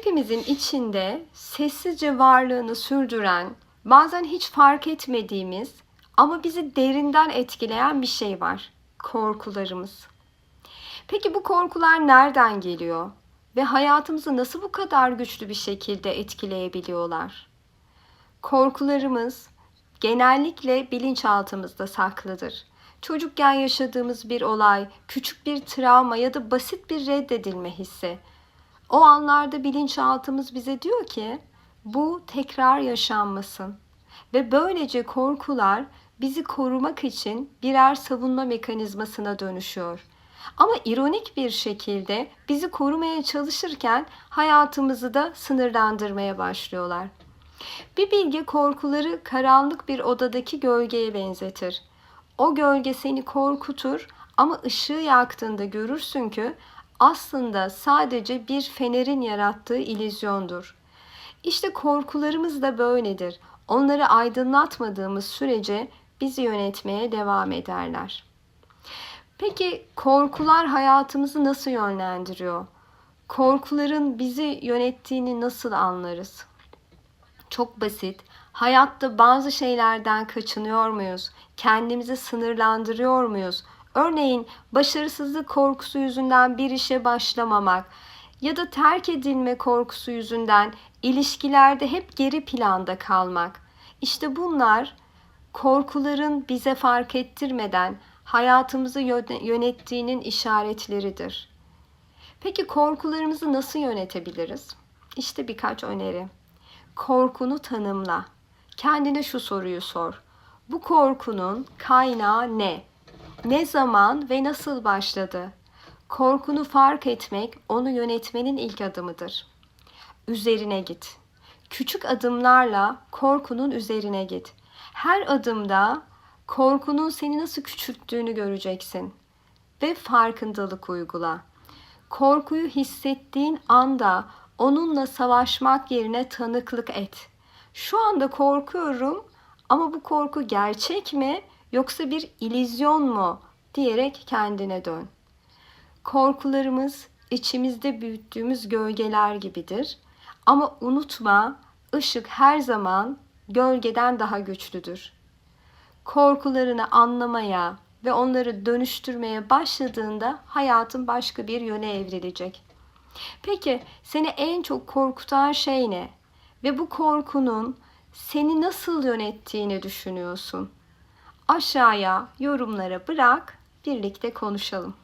Hepimizin içinde sessizce varlığını sürdüren, bazen hiç fark etmediğimiz ama bizi derinden etkileyen bir şey var. Korkularımız. Peki bu korkular nereden geliyor? Ve hayatımızı nasıl bu kadar güçlü bir şekilde etkileyebiliyorlar? Korkularımız genellikle bilinçaltımızda saklıdır. Çocukken yaşadığımız bir olay, küçük bir travma ya da basit bir reddedilme hissi. O anlarda bilinçaltımız bize diyor ki bu tekrar yaşanmasın. Ve böylece korkular bizi korumak için birer savunma mekanizmasına dönüşüyor. Ama ironik bir şekilde bizi korumaya çalışırken hayatımızı da sınırlandırmaya başlıyorlar. Bir bilge korkuları karanlık bir odadaki gölgeye benzetir. O gölge seni korkutur ama ışığı yaktığında görürsün ki aslında sadece bir fenerin yarattığı illüzyondur. İşte korkularımız da böyledir. Onları aydınlatmadığımız sürece bizi yönetmeye devam ederler. Peki korkular hayatımızı nasıl yönlendiriyor? Korkuların bizi yönettiğini nasıl anlarız? Çok basit. Hayatta bazı şeylerden kaçınıyor muyuz? Kendimizi sınırlandırıyor muyuz? Örneğin başarısızlık korkusu yüzünden bir işe başlamamak ya da terk edilme korkusu yüzünden ilişkilerde hep geri planda kalmak. İşte bunlar korkuların bize fark ettirmeden hayatımızı yönettiğinin işaretleridir. Peki korkularımızı nasıl yönetebiliriz? İşte birkaç öneri. Korkunu tanımla. Kendine şu soruyu sor. Bu korkunun kaynağı ne? Ne zaman ve nasıl başladı? Korkunu fark etmek onu yönetmenin ilk adımıdır. Üzerine git. Küçük adımlarla korkunun üzerine git. Her adımda korkunun seni nasıl küçülttüğünü göreceksin ve farkındalık uygula. Korkuyu hissettiğin anda onunla savaşmak yerine tanıklık et. Şu anda korkuyorum ama bu korku gerçek mi yoksa bir ilizyon mu diyerek kendine dön. Korkularımız içimizde büyüttüğümüz gölgeler gibidir. Ama unutma, ışık her zaman gölgeden daha güçlüdür. Korkularını anlamaya ve onları dönüştürmeye başladığında hayatın başka bir yöne evrilecek. Peki seni en çok korkutan şey ne? Ve bu korkunun seni nasıl yönettiğini düşünüyorsun? Aşağıya yorumlara bırak, birlikte konuşalım.